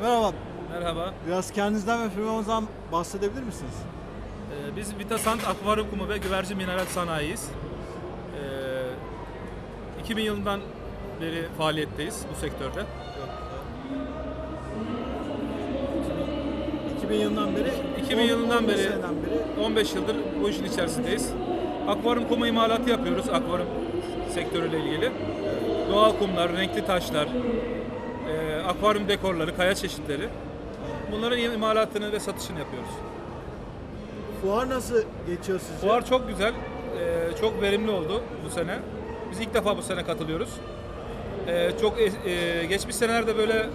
Merhaba. Merhaba. Biraz kendinizden ve firmamızdan bahsedebilir misiniz? Ee, biz Vitasant Akvaryum Kumu ve Güvercin Mineral Sanayiyiz. Ee, 2000 yılından beri faaliyetteyiz bu sektörde. 2000 yılından beri 2000 yılından 15 beri- seneden beri 15 yıldır bu işin içerisindeyiz. Akvaryum kumu imalatı yapıyoruz akvaryum sektörüyle ilgili. Doğal kumlar, renkli taşlar, e, akvaryum dekorları, kaya çeşitleri. Bunların imalatını ve satışını yapıyoruz. fuar nasıl geçiyor sizce? Fuar çok güzel, e, çok verimli oldu bu sene. Biz ilk defa bu sene katılıyoruz. E, çok e, geçmiş senelerde böyle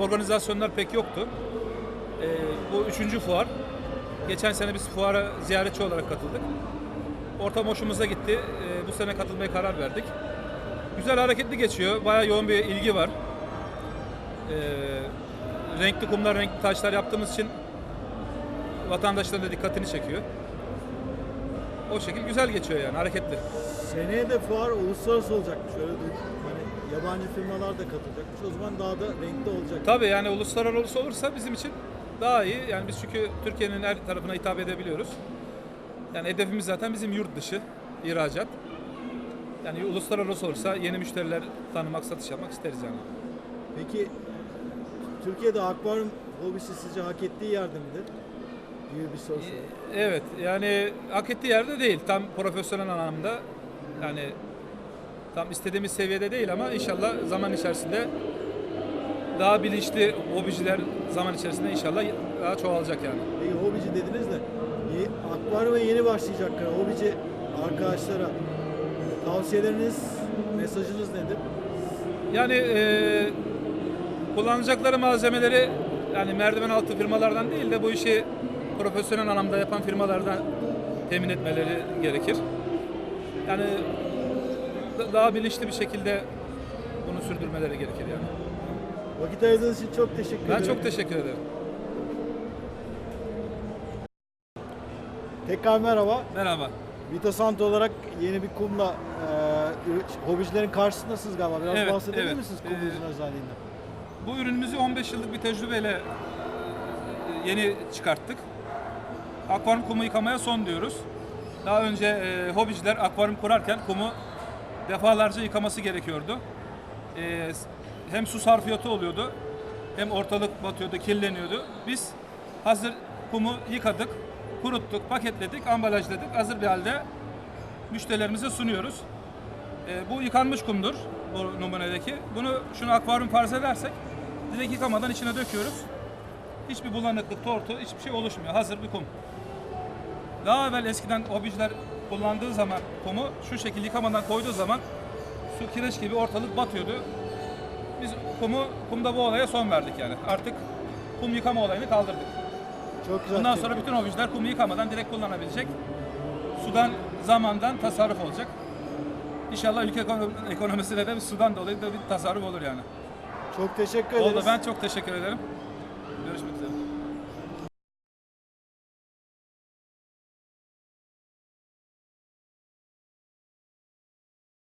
organizasyonlar pek yoktu. E, bu üçüncü fuar. Geçen sene biz fuara ziyaretçi olarak katıldık. Ortam hoşumuza gitti. E, bu sene katılmaya karar verdik. Güzel hareketli geçiyor. Bayağı yoğun bir ilgi var. E, renkli kumlar, renkli taşlar yaptığımız için vatandaşların da dikkatini çekiyor. O şekil güzel geçiyor yani hareketli. Seneye de fuar uluslararası olacakmış öyle duydum. Hani yabancı firmalar da katılacakmış. O zaman daha da renkli olacak. Tabii yani uluslararası olursa bizim için daha iyi. Yani biz çünkü Türkiye'nin her tarafına hitap edebiliyoruz. Yani hedefimiz zaten bizim yurt dışı ihracat. Yani uluslararası olursa yeni müşteriler tanımak, satış yapmak isteriz yani. Peki Türkiye'de akvaryum hobisi sizce hak ettiği yerde midir? Gibi bir soru sorayım. Evet yani hak ettiği yerde değil. Tam profesyonel anlamda yani tam istediğimiz seviyede değil ama inşallah zaman içerisinde daha bilinçli hobiciler zaman içerisinde inşallah daha çoğalacak yani. Peki hobici dediniz de akvaryuma yeni başlayacaklar hobici arkadaşlara tavsiyeleriniz, mesajınız nedir? Yani e, kullanacakları malzemeleri yani merdiven altı firmalardan değil de bu işi profesyonel anlamda yapan firmalardan temin etmeleri gerekir. Yani da- daha bilinçli bir şekilde bunu sürdürmeleri gerekir yani. Vakit ayırdığınız için çok teşekkür Ben ederim. çok teşekkür ederim. Tekrar merhaba. Merhaba. Vitasant olarak yeni bir kumla e, hobicilerin karşısındasınız galiba. Biraz Evet, bahsedebilir evet. misiniz Ee, kumunuzun özelliğinden? Bu ürünümüzü 15 yıllık bir tecrübeyle e, yeni çıkarttık. Akvaryum kumu yıkamaya son diyoruz. Daha önce e, hobiciler akvaryum kurarken kumu defalarca yıkaması gerekiyordu. E, hem su sarfiyatı oluyordu, hem ortalık batıyordu, kirleniyordu. Biz hazır kumu yıkadık, kuruttuk, paketledik, ambalajladık. Hazır bir halde müşterilerimize sunuyoruz. E, bu yıkanmış kumdur bu numunedeki. Bunu şunu akvaryum farz edersek direkt yıkamadan içine döküyoruz. Hiçbir bulanıklık, tortu, hiçbir şey oluşmuyor. Hazır bir kum. Daha evvel eskiden hobiciler kullandığı zaman kumu şu şekilde yıkamadan koyduğu zaman su kireç gibi ortalık batıyordu. Biz kumu kumda bu olaya son verdik yani. Artık kum yıkama olayını kaldırdık. Çok güzel. Bundan sonra bütün hobiciler kumu yıkamadan direkt kullanabilecek. Sudan, zamandan tasarruf olacak. İnşallah ülke ekonom- ekonomisine de sudan dolayı da bir tasarruf olur yani. Çok teşekkür ederiz. Oldu ben çok teşekkür ederim.